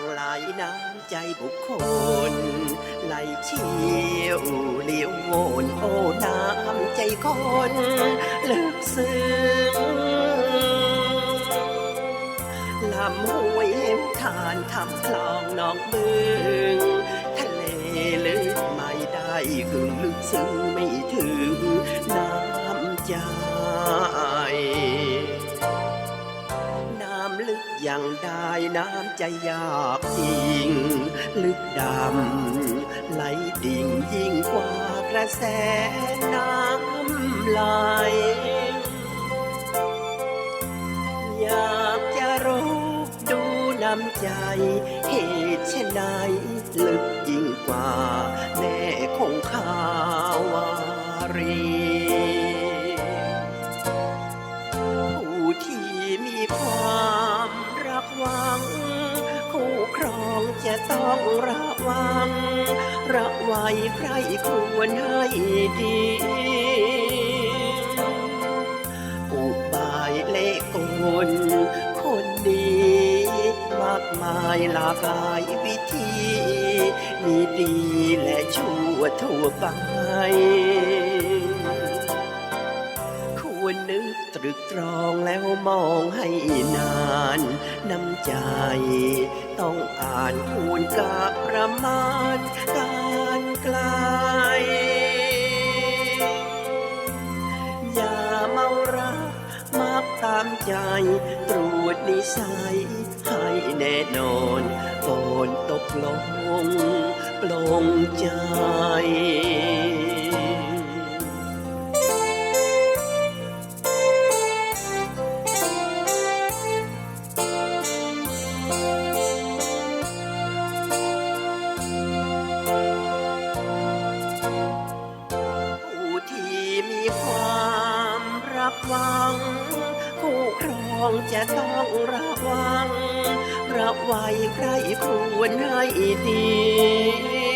ลังไหลน้ำใจบุคคล ไหลเชี่ยวเลี้ยวโวนโอ้น้ำใจคนลึกซึ้งลำห้วยเล็มทานทำคลองนองบึงทะเลลึกไม่ได้กึ่งลึกซึ้งไม่ถึงน้ำใจ น้ำใจอยากจริง ลึกดำ ไหลดิ่งยิ่งกว่ากระแสน้ำไหลอยากจะรู้ดูน้ำใจ เหตุเช่นใดลึกยิ่งกว่า แม่คงคาวารี คู่ครองจะต้องระวัง ระไว้ใครควรให้ดีอุบายเละกลคนดีมากมายหลากหลายวิธี มีดีและชั่วทั่วไป ควรนึกตรึกตรองแล้วมองให้นาน น้ำใจ ต้องอ่านคูณกาประมาณการไกลอย่าเมารักมักตามใจ ตรวจนิสัย ให้แน่นอนก่อนตกลงปลงใจ หวัง คู่ครองจะต้องระวังระไว้ใครควรให้ดี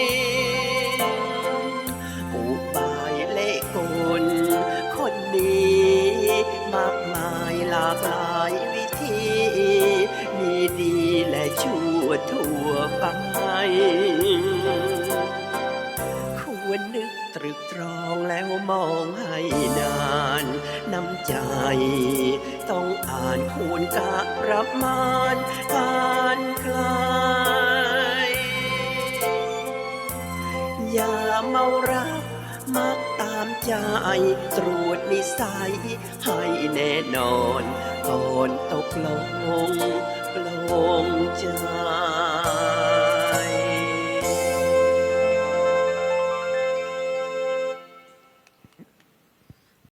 วรนึกตรึกตรองแล้วมองให้นานน้ำใจ ต้องอ่านคูณกะประมาณการไกลอย่าเมารักมักตามใจ ตรวจนิสัย ให้แน่นอนก่อนตกลงปลงใจ